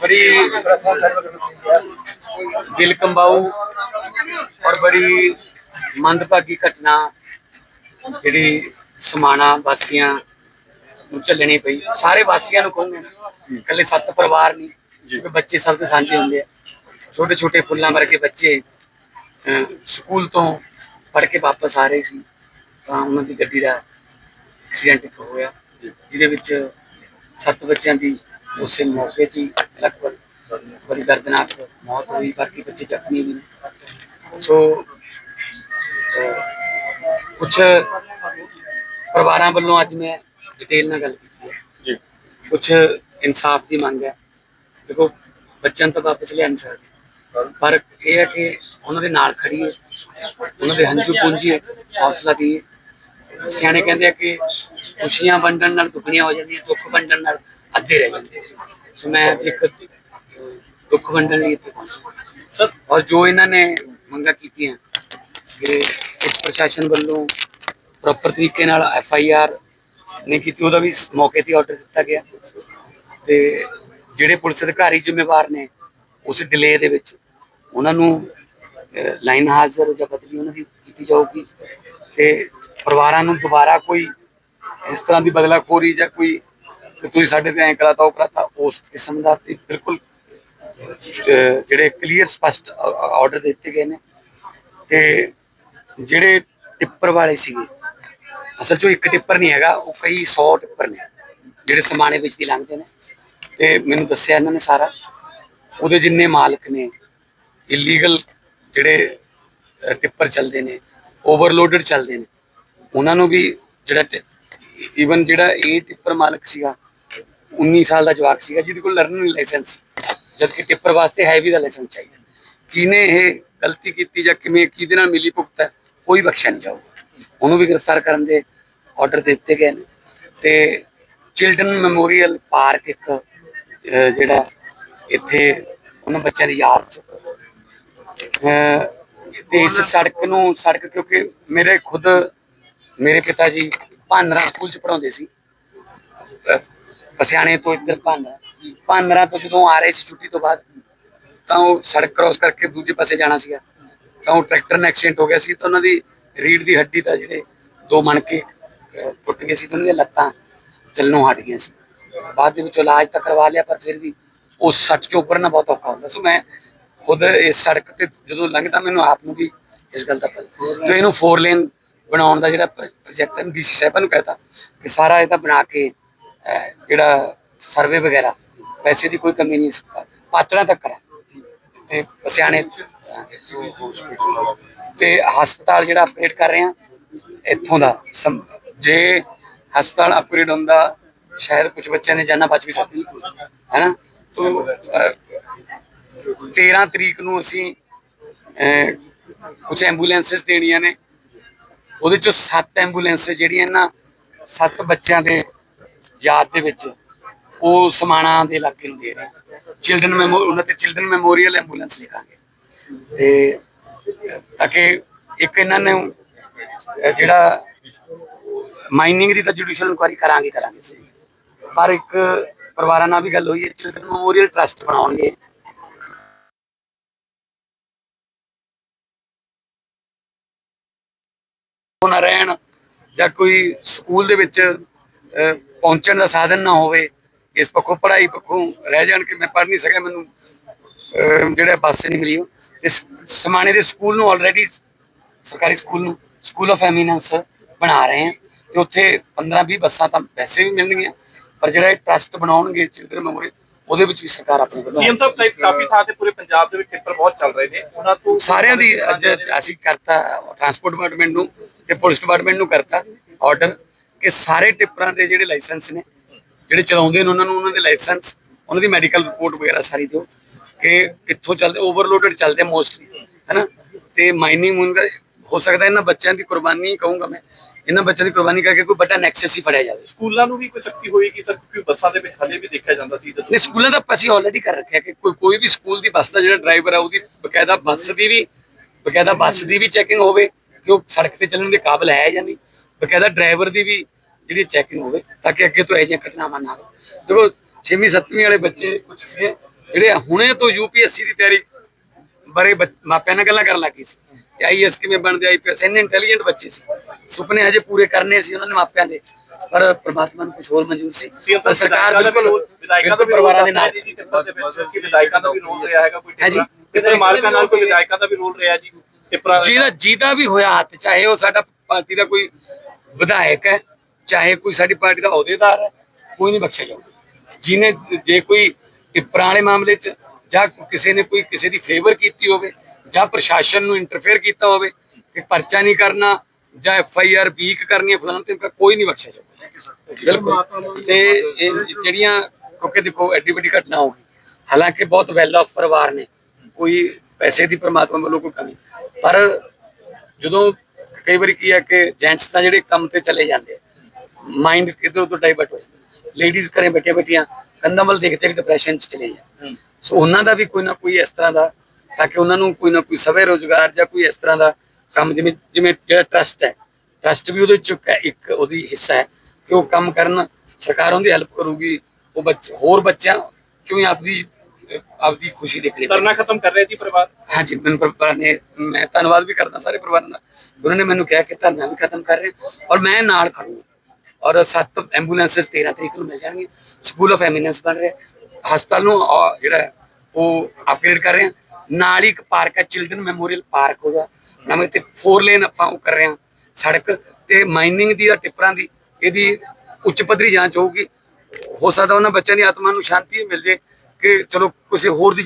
ਬੜੀ ਦਿਲ ਕੰਬਾਉ ਔਰ ਬੜੀ ਮੰਦਭਾਗੀ ਘਟਨਾ ਜਿਹੜੀ ਸਮਾਣਾ ਵਾਸੀਆਂ ਨੂੰ ਚੱਲਣੀ ਪਈ ਸਾਰੇ ਵਾਸੀਆਂ ਨੂੰ ਕਹੂੰਗਾ ਇਕੱਲੇ ਸੱਤ ਪਰਿਵਾਰ ਨਹੀਂ ਕਿਉਂਕਿ ਬੱਚੇ ਸਭ ਦੇ ਸਾਂਝੇ ਹੁੰਦੇ ਆ ਛੋਟੇ ਛੋਟੇ ਫੁੱਲਾਂ ਵਰਗੇ ਬੱਚੇ ਸਕੂਲ ਤੋਂ ਪੜ ਕੇ ਵਾਪਸ ਆ ਰਹੇ ਸੀ ਤਾਂ ਉਹਨਾਂ ਦੀ ਗੱਡੀ ਦਾ ਐਕਸੀਡੈਂਟ ਇੱਕ ਹੋਇਆ ਜਿਹਦੇ ਵਿੱਚ ਸੱਤ ਬੱਚਿਆਂ ਦੀ ਉਸੇ ਮੌਕੇ ਤੇ ਲਗਭਗ ਬੜੀ ਦਰਦਨਾਕ ਮੌਤ ਹੋਈ ਬਾਕੀ ਬੱਚੇ ਜ਼ਖਮੀ ਵੀ ਨੇ। ਸੋ ਕੁਝ ਪਰਿਵਾਰਾਂ ਵੱਲੋਂ ਅੱਜ ਮੈਂ ਡਿਟੇਲ ਨਾਲ ਗੱਲ ਕੀਤੀ ਹੈ। ਜੀ। ਕੁਝ ਇਨਸਾਫ ਦੀ ਮੰਗ ਹੈ। ਦੇਖੋ ਬੱਚਿਆਂ ਤਾਂ ਵਾਪਸ ਲਿਆ ਨਹੀਂ ਸਕਦੇ। ਪਰ ਇਹ ਹੈ ਕਿ ਉਹਨਾਂ ਦੇ ਨਾਲ ਖੜੀਏ ਉਹਨਾਂ ਦੇ ਹੰਝੂ ਪੂੰਝੀਏ ਹੌਸਲਾ ਦੀਏ ਸਿਆਣੇ ਕਹਿੰਦੇ ਆ ਕਿ ਖੁਸ਼ੀਆਂ ਵੰਡਣ ਨਾਲ ਦੁੱਖਣੀਆਂ ਹੋ ਜਾਂਦੀਆਂ ਦੁੱਖ ਵੰਡਣ ਨਾਲ ਅੱਧੇ ਰਹਿ ਜਾਂਦੇ ਸੋ ਮੈਂ ਇੱਕ ਦੁੱਖ ਵੰਡਣ ਲਈ ਇੱਥੇ ਪਹੁੰਚਿਆ ਸਰ ਔਰ ਜੋ ਇਹਨਾਂ ਨੇ ਮੰਗਾਂ ਕੀਤੀਆਂ ਕਿ ਪੁਲਿਸ ਪ੍ਰਸ਼ਾਸਨ ਵੱਲੋਂ ਪ੍ਰੋਪਰ ਤਰੀਕੇ ਨਾਲ ਐਫ ਆਈ ਆਰ ਨਹੀਂ ਕੀਤੀ ਉਹਦਾ ਵੀ ਇਸ ਮੌਕੇ ਤੇ ਆਰਡਰ ਦਿੱਤਾ ਗਿਆ। ਤੇ ਜਿਹੜੇ ਪੁਲਿਸ ਅਧਿਕਾਰੀ ਜ਼ਿੰਮੇਵਾਰ ਨੇ ਉਸ ਡਿਲੇ ਦੇ ਵਿੱਚ ਉਹਨਾਂ ਨੂੰ ਲਾਈਨ ਹਾਜ਼ਰ ਜਾਂ ਬਦਲੀ ਉਹਨਾਂ ਦੀ ਕੀਤੀ ਜਾਊਗੀ। ਤੇ ਪਰਿਵਾਰਾਂ ਨੂੰ ਦੁਬਾਰਾ ਕੋਈ ਇਸ ਤਰ੍ਹਾਂ ਦੀ ਬਦਲਾਖੋਰੀ ਜਾਂ ਕੋਈ ਤੁਸੀਂ ਸਾਡੇ ਤੇ ਐਂ ਕਰਾਤਾ, ਉਹ ਕਰਾਤਾ, ਉਸ ਕਿਸਮ ਦਾ ਤੇ ਬਿਲਕੁਲ ਜਿਹੜੇ ਕਲੀਅਰ ਸਪਸ਼ਟ ਆਰਡਰ ਦਿੱਤੇ ਗਏ ਨੇ। ਤੇ ਜਿਹੜੇ ਟਿੱਪਰ ਵਾਲੇ ਸੀਗੇ, ਅਸਲ 'ਚੋਂ ਇੱਕ ਟਿੱਪਰ ਨਹੀਂ ਹੈਗਾ, ਉਹ ਕਈ 100 ਟਿੱਪਰ ਨੇ, ਜਿਹੜੇ ਸਮਾਣੇ ਵਿੱਚ ਦੀ ਲੰਘਦੇ ਨੇ। ਤੇ ਮੈਨੂੰ ਦੱਸਿਆ ਇਹਨਾਂ ਨੇ ਸਾਰਾ, ਉਹਦੇ ਜਿੰਨੇ ਮਾਲਕ ਨੇ ਇਲੀਗਲ ਜਿਹੜੇ ਟਿੱਪਰ ਚੱਲਦੇ ਨੇ ਓਵਰਲੋਡਡ ਚੱਲਦੇ ਨੇ ਉਹਨਾਂ ਨੂੰ ਵੀ ਜਿਹੜਾ ਈਵਨ ਜਿਹੜਾ ਇਹ ਟਿੱਪਰ ਮਾਲਕ ਸੀਗਾ 19 ਸਾਲ ਦਾ ਜਵਾਕ ਸੀਗਾ ਜਿਹਦੇ ਕੋਲ ਲਰਨਿੰਗ ਲਾਇਸੈਂਸ ਸੀ। ਜਦਕਿ ਟਿੱਪਰ ਵਾਸਤੇ ਹੈਵੀ ਦਾ ਲਾਇਸੈਂਸ ਚਾਹੀਦਾ। ਕਿਨੇ ਇਹ ਗਲਤੀ ਕੀਤੀ ਜਾਂ ਕਿਵੇਂ ਕਿਹਦੇ ਨਾਲ ਮਿਲੀ ਭੁਗਤ ਹੈ ਕੋਈ ਬਖਸ਼ਿਆ ਨਹੀਂ ਜਾਊਗਾ। ਉਹਨੂੰ ਵੀ ਗ੍ਰਿਫਤਾਰ ਕਰਨ ਦੇ ਆਰਡਰ ਦਿੱਤੇ ਗਏ ਨੇ। ਤੇ ਚਿਲਡਰਨ ਮੈਮੋਰੀਅਲ ਪਾਰਕ ਇੱਕ ਜਿਹੜਾ ਇੱਥੇ ਉਹਨਾਂ ਬੱਚਿਆਂ ਦੀ ਯਾਦ ਚ। ਅਹ, ਤੇ ਇਸ ਸੜਕ ਨੂੰ ਸੜਕ ਕਿਉਂਕਿ ਮੇਰੇ ਖੁਦ ਮੇਰੇ ਪਿਤਾ ਜੀ ਭਾਨਰਾ ਸਕੂਲ ਚ ਪੜਾਉਂਦੇ ਸੀ। ਪਸਿਆਣੇ ਤੋਂ ਇੱਧਰ ਭਾਨਰਾ ਭਾਨਰਾ ਤੋਂ ਜਦੋਂ ਆ ਰਹੇ ਸੀ ਛੁੱਟੀ ਤੋਂ ਬਾਅਦ, ਤਾਂ ਉਹ ਸੜਕ ਕ੍ਰਾਸ ਕਰਕੇ ਦੂਜੇ ਪਾਸੇ ਜਾਣਾ ਸੀਗਾ। ਤਾਂ ਉਹ ਟਰੈਕਟਰ ਨਾਲ ਐਕਸੀਡੈਂਟ ਹੋ ਗਿਆ ਸੀ ਤਾਂ ਉਹਨਾਂ ਦੀ ਰੀੜ ਦੀ ਹੱਡੀ ਦਾ ਜਿਹੜੇ ਦੋ ਮਣਕੇ ਟੁੱਟ ਗਏ ਸੀ ਤਾਂ ਉਹਨਾਂ ਦੀਆਂ ਲੱਤਾਂ ਚੱਲਣੋਂ ਹਟ ਗਈਆਂ ਸੀ। ਬਾਅਦ ਦੇ ਵਿੱਚ ਇਲਾਜ ਤਾਂ ਕਰਵਾ ਲਿਆ ਪਰ ਫਿਰ ਵੀ ਉਹ ਸੱਟ ਚੋਂ ਉੱਪਰਨਾ ਬਹੁਤ ਔਖਾ ਹੁੰਦਾ। ਸੋ ਮੈਂ ਖੁਦ ਇਸ ਸੜਕ ਤੇ ਜਦੋਂ ਲੰਘਦਾ ਮੈਨੂੰ ਆਪ ਨੂੰ ਵੀ ਇਸ ਗੱਲ ਦਾ ਪਤਾ। ਜੋ ਇਹਨੂੰ ਫੋਰ ਲੇਨ ਬਣਾਉਣ ਦਾ ਜਿਹੜਾ ਪ੍ਰੋਜੈਕਟ ਹੈ ਡੀਸੀ ਸਾਹਿਬਾਂ ਨੂੰ ਕਹਤਾ ਕਿ ਸਾਰਾ ਇਹਦਾ ਬਣਾ ਕੇ ਜਿਹੜਾ ਸਰਵੇ ਵਗੈਰਾ, ਪੈਸੇ ਦੀ ਕੋਈ ਕਮੀ ਨਹੀਂ ਪਾਤੜਾਂ ਤੱਕ ਕਰਾਂ। ਤੇ ਪਸਿਆਣੇ ਤੇ ਹਸਪਤਾਲ ਜਿਹੜਾ ਅਪਗ੍ਰੇਡ ਕਰ ਰਹੇ ਆ ਇੱਥੋਂ ਦਾ ਜੇ ਹਸਪਤਾਲ ਅਪਗ੍ਰੇਡ ਹੁੰਦਾ ਸ਼ਾਇਦ ਕੁਝ ਬੱਚਿਆਂ ਨੇ ਜਾਨਾਂ ਬਚ ਵੀ ਸਕਦੀ ਹੈਨਾ? ਤੋਂ 13 ਤਰੀਕ ਨੂੰ ਅਸੀਂ ਕੁਝ ਐਂਬੂਲੈਂਸਸ ਦੇਣੀਆਂ ਨੇ ਉਹਦੇ ਚੋਂ ਸੱਤ ਐਂਬੂਲੈਂਸ ਜਿਹੜੀਆਂ ਨਾ 7 ਬੱਚਿਆਂ ਦੇ ਯਾਦ ਦੇ ਵਿੱਚ ਉਹ ਸਮਾਣਾ ਦੇ ਇਲਾਕੇ ਨੂੰ ਦੇ ਰਹੇ ਚਿਲਡਰਨ ਮੈਮੋ ਉਹਨਾਂ ਤੇ ਚਿਲਡਰਨ ਮੈਮੋਰੀਅਲ ਐਂਬੂਲੈਂਸ ਲਿਖਾਂਗੇ। ਤੇ ਤਾਂ ਕਿ ਇੱਕ ਇਹਨਾਂ ਨੇ ਜਿਹੜਾ ਮਾਈਨਿੰਗ ਦੀ ਤਾਂ ਜੁਡੀਸ਼ੀਅਲ ਇਨਕੁਆਰੀ ਕਰਾਂਗੇ ਕਰਾਂਗੇ ਸਹੀ। ਪਰ ਇੱਕ ਪਰਿਵਾਰਾਂ ਨਾਲ ਵੀ ਗੱਲ ਹੋਈ ਹੈ ਚਿਲਡਰਨ ਮੈਮੋਰੀਅਲ ਟਰਸਟ ਬਣਾਉਣਗੇ। ਜਾਂ ਕੋਈ ਸਕੂਲ ਦੇ ਵਿੱਚ ਪਹੁੰਚਣ ਦਾ ਸਾਧਨ ਨਾ ਹੋਵੇ, ਇਸ ਪੱਖੋਂ ਪੜ੍ਹਾਈ ਪੱਖੋਂ ਰਹਿ ਜਾਣ ਕਿ ਮੈਂ ਪੜ੍ਹ ਨਹੀਂ ਸਕਿਆ, ਮੈਨੂੰ ਜਿਹੜਾ ਬੱਸ ਨਹੀਂ ਮਿਲੀ ਉਹ। ਇਸ ਸਮਾਣੇ ਦੇ ਸਕੂਲ ਨੂੰ ਆਲਰੇਡੀ ਸਰਕਾਰੀ ਸਕੂਲ ਨੂੰ ਸਕੂਲ ਆਫ ਐਮੀਨੈਂਸ ਬਣਾ ਰਹੇ ਹਾਂ ਤੇ ਉੱਥੇ 15 20 ਬੱਸਾਂ ਤਾਂ ਵੈਸੇ ਵੀ ਮਿਲਣਗੀਆਂ, ਪਰ ਜਿਹੜਾ ਇਹ ਟਰਸਟ ਬਣਾਉਣਗੇ ਚਿਲਡਰਨ ਮੈਮੋਰੀ ਉਹਦੇ ਵਿੱਚ ਵੀ ਸਰਕਾਰ ਆਪਣੇ ਵੱਲੋਂ ਸੀਐਮ ਸਾਹਿਬ ਕਈ- ਕਾਫੀ ਥਾਂ ਤੇ ਪੂਰੇ ਪੰਜਾਬ ਦੇ ਵਿੱਚ ਪੇਪਰ ਬਹੁਤ ਚੱਲ ਰਹੇ ਨੇ। ਉਹਨਾਂ ਤੋਂ ਸਾਰਿਆਂ ਦੀ ਅੱਜ ਅਸੀਂ ਕਰਤਾ ਟਰਾਂਸਪੋਰਟ ਡਿਪਾਰਟਮੈਂਟ ਨੂੰ ਤੇ ਪੁਲਿਸ ਡਿਪਾਰਟਮੈਂਟ ਨੂੰ ਕਰਤਾ ਆਰਡਰ ਕਿ ਸਾਰੇ ਟਿੱਪਰਾਂ ਦੇ ਜਿਹੜੇ ਲਾਇਸੈਂਸ ਨੇ ਜਿਹੜੇ ਚਲਾਉਂਦੇ ਨੇ ਉਹਨਾਂ ਨੂੰ ਉਹਨਾਂ ਦੇ ਲਾਇਸੈਂਸ ਉਹਨਾਂ ਦੀ ਮੈਡੀਕਲ ਰਿਪੋਰਟ ਵਗੈਰਾ ਸਾਰੀ ਦਿਓ ਕਿ ਕਿੱਥੋਂ ਚੱਲਦੇ ਓਵਰਲੋਡਡ ਚੱਲਦੇ ਮੋਸਟਲੀ ਹੈਨਾ? ਤੇ ਮਾਈਨਿੰਗ ਹੋ ਸਕਦਾ ਇਹਨਾਂ ਬੱਚਿਆਂ ਦੀ ਕੁਰਬਾਨੀ ਕਹੂੰਗਾ ਮੈਂ ਇਹਨਾਂ ਬੱਚਿਆਂ ਦੀ ਕੁਰਬਾਨੀ ਕਰਕੇ ਕੋਈ ਵੱਡਾ ਨੈਕਸਸ ਹੀ ਫੜਿਆ ਜਾਵੇ। ਸਕੂਲਾਂ ਨੂੰ ਵੀ ਕੋਈ ਸਖਤੀ ਹੋਏਗੀ ਸਰ ਕਿਉਂਕਿ ਬੱਸਾਂ ਦੇ ਵਿੱਚ ਹਲੇ ਵੀ ਦੇਖਿਆ ਜਾਂਦਾ ਸੀ ਨਹੀਂ ਸਕੂਲਾਂ ਦਾ ਅਸੀਂ ਆਲਰੇਡੀ ਕਰ ਰੱਖਿਆ ਕਿ ਕੋਈ ਕੋਈ ਵੀ ਸਕੂਲ ਦੀ ਬੱਸ ਦਾ ਜਿਹੜਾ ਡਰਾਈਵਰ ਹੈ ਉਹਦੀ ਬਕਾਇਦਾ ਬੱਸ ਦੀ ਵੀ ਬਕਾਇਦਾ ਬੱਸ ਦੀ ਵੀ ਚੈਕਿੰਗ ਹੋਵੇ ਕਿ ਉਹ ਸੜਕ ਤੇ ਚੱਲਣ ਦੇ ਕਾਬਿਲ ਹੈ ਜਾਂ ਨਹੀਂ। ਬਕਾਇਦਾ ਡਰਾਈਵਰ ਦੀ ਵੀ ਜਿਹੜੀ ਚੈਕਿੰਗ ਹੋਵੇ ਤਾਂ ਕਿ ਅੱਗੇ ਤੋਂ ਇਹ ਜਿਹੀਆਂ ਘਟਨਾਵਾਂ ਨਾ ਹੋਣ। ਦੇਖੋ 6ਵੀਂ 7ਵੀਂ ਵਾਲੇ ਬੱਚੇ ਕੁਝ ਸੀਗੇ ਜਿਹੜੇ ਹੁਣੇ ਤੋਂ ਯੂਪੀਐਸਸੀ ਦੀ ਤਿਆਰੀ ਬਾਰੇ ਮਾਪਿਆਂ ਨਾਲ ਗੱਲਾਂ ਕਰਨ ਲੱਗੀ ਸੀ। ਕਿ ਆਈਐਸ ਕਿਵੇਂ ਬਣਦੇ ਆਈਪੀਐਸ ਇੰਨੇ ਇੰਟੈਲੀਜੈਂਟ ਬੱਚੇ ਸੀ। ਸੁਪਨੇ ਹਜੇ ਪੂਰੇ ਕਰਨੇ ਸੀ ਉਹਨਾਂ ਦੇ ਮਾਪਿਆਂ ਦੇ ਪਰ ਪ੍ਰਮਾਤਮਾ ਨੂੰ ਕੁਝ ਹੋਰ ਮਨਜ਼ੂਰ ਸੀ। ਪਰ ਸਰਕਾਰ ਬਿਲਕੁਲ ਵਿਧਾਇਕਾਂ ਦਾ ਪਰਿਵਾਰਾਂ ਦੇ ਨਾਲ। ਵਿਧਾਇਕਾਂ ਦਾ ਵੀ ਰੋਲ ਰਿਹਾ ਹੈਗਾ ਕੋਈ ਹੈ ਜੀ। ਕਿਤੇ ਮਾਲਕਾਂ ਨਾਲ ਕੋਈ ਵਿਧਾਇਕਾਂ ਦਾ ਵੀ ਰੋਲ ਰਿਹਾ ਜੀ? ਜਿਹਦਾ ਜਿਹਦਾ ਵੀ ਹੋਇਆ ਹੱਥ ਚਾਹੇ ਉਹ ਸਾਡਾ ਪਾਰਟੀ ਦਾ ਕੋਈ ਵਿਧਾਇਕ ਹੈ ਚਾਹੇ ਕੋਈ ਸਾਡੀ ਪਾਰਟੀ ਦਾ ਅਹੁਦੇਦਾਰ ਹੈ ਕੋਈ ਨਹੀਂ ਬਖਸ਼ਿਆ ਜਾਊਗਾ। ਜਿਹਨੇ ਜੇ ਕੋਈ ਵਾਲੇ ਮਾਮਲੇ 'ਚ ਜਾਂ ਕਿਸੇ ਨੇ ਕੋਈ ਕਿਸੇ ਦੀ ਫੇਵਰ ਕੀਤੀ ਹੋਵੇ ਜਾਂ ਪ੍ਰਸ਼ਾਸਨ ਨੂੰ ਇੰਟਰਫੇਅਰ ਕੀਤਾ ਹੋਵੇ ਕਿ ਪਰਚਾ ਨਹੀਂ ਕਰਨਾ ਜਾਂ ਐਫ ਆਈ ਆਰ ਵੀਕ ਕਰਨੀ ਹੈ ਫਲਾਣਾ ਤੇ ਕੋਈ ਨਹੀਂ ਬਖਸ਼ਿਆ ਜਾਊਗਾ। ਬਿਲਕੁਲ। ਤੇ ਇਹ ਜਿਹੜੀਆਂ ਕਿਉਂਕਿ ਦੇਖੋ ਐਡੀ ਵੱਡੀ ਘਟਨਾ ਹੋ ਗਈ। ਹਾਲਾਂਕਿ ਬਹੁਤ ਵੈਲ ਆਫ ਪਰਿਵਾਰ ਨੇ। ਕੋਈ ਪੈਸੇ ਦੀ ਪ੍ਰਮਾਤਮਾ ਵੱਲੋਂ ਕੋਈ ਕਮੀ। ਪਰ ਜਦੋਂ ਕਈ ਵਾਰੀ ਕੀ ਹੈ ਕਿ ਜੈਂਟਸ ਤਾਂ ਜਿਹੜੇ ਕੰਮ ਤੇ ਚਲੇ ਜਾਂਦੇ ਮਾਈਂਡ ਕਿਧਰ ਉਧਰ ਡਾਈਵਰਟ ਹੋ ਜਾਂਦਾ ਲੇਡੀਜ਼ ਘਰੇ ਬੈਠੇ ਬੈਠੀਆਂ ਕੰਧਾਂ ਵੱਲ ਦੇਖਦੇ ਕਿ ਡਿਪਰੈਸ਼ਨ ਚ ਚਲੇ ਜਾਂਦੇ ਸੋ ਉਹਨਾਂ ਦਾ ਵੀ ਕੋਈ ਨਾ ਕੋਈ ਇਸ ਤਰ੍ਹਾਂ ਦਾ ਤਾਂ ਕਿ ਉਹਨਾਂ ਨੂੰ ਕੋਈ ਨਾ ਕੋਈ ਸਵੇ ਰੋਜ਼ਗਾਰ ਜਾਂ ਕੋਈ ਇਸ ਤਰ੍ਹਾਂ ਦਾ ਕੰਮ ਜਿਵੇਂ ਜਿਵੇਂ ਜਿਹੜਾ ਟਰਸਟ ਹੈ ਟਰਸਟ ਵੀ ਉਹਦੇ ਚ ਇੱਕ ਉਹਦੀ ਹਿੱਸਾ ਹੈ ਕਿ ਉਹ ਕੰਮ ਕਰਨ ਸਰਕਾਰ ਉਹਦੀ ਹੈਲਪ ਕਰੂਗੀ ਉਹ ਬੱਚੇ ਹੋਰ ਬੱਚਿਆਂ ਚੋਂ ਹੀ ਆਪਦੀ ਆਪਦੀ ਖੁਸ਼ੀ ਦੇਖਣੀ ਧਰਨਾ ਖਤਮ ਕਰ ਰਿਹਾ ਜੀ ਪਰਿਵਾਰ? ਹਾਂਜੀ ਮੈਨੂੰ ਪਰਿਵਾਰ ਨੇ ਮੈਂ ਧੰਨਵਾਦ ਵੀ ਕਰਦਾ ਸਾਰੇ ਪਰਿਵਾਰਾਂ ਦਾ। ਉਹਨਾਂ ਨੇ ਮੈਨੂੰ ਕਿਹਾ ਕਿ ਧਰਨਾ ਵੀ ਖਤਮ ਕਰ ਰਹੇ ਔਰ ਮੈਂ ਨਾਲ ਖੜੂੰਗਾ। ਔਰ ਸੱਤ ਐਂਬੂਲੈਂਸਸ 13 ਤਰੀਕ ਨੂੰ ਮਿਲ ਜਾਣਗੀਆਂ। ਸਕੂਲ ਆਫ ਐਮੀਨੈਂਸ ਬਣ ਰਿਹਾ ਹਸਪਤਾਲ ਨੂੰ ਜਿਹੜਾ ਉਹ ਅਪਗ੍ਰੇਡ ਕਰ ਰਹੇ ਹਾਂ। ਨਾਲ ਹੀ ਇੱਕ ਪਾਰਕ ਹੈ ਚਿਲਡਰਨ ਮੈਮੋਰੀਅਲ ਪਾਰਕ ਹੋਗਾ ਨਵੇਂ ਤੇ 4 ਲੇਨ ਆਪਾਂ ਉਹ ਕਰ ਰਹੇ ਹਾਂ ਸੜਕ ਤੇ ਮਾਈਨਿੰਗ ਦੀ ਜਾਂ ਟਿੱਪਰਾਂ ਦੀ ਇਹਦੀ ਉੱਚ ਪੱਧਰੀ ਜਾਂਚ ਹੋਊਗੀ। ਹੋ ਸਕਦਾ ਉਹਨਾਂ ਬੱਚਿਆਂ ਦੀ ਆਤਮਾ ਨੂੰ ਸ਼ਾਂਤੀ ਮਿਲ ਜੇ ਕਿ ਚਲੋ ਕਿਸੇ ਹੋਰ ਦੀ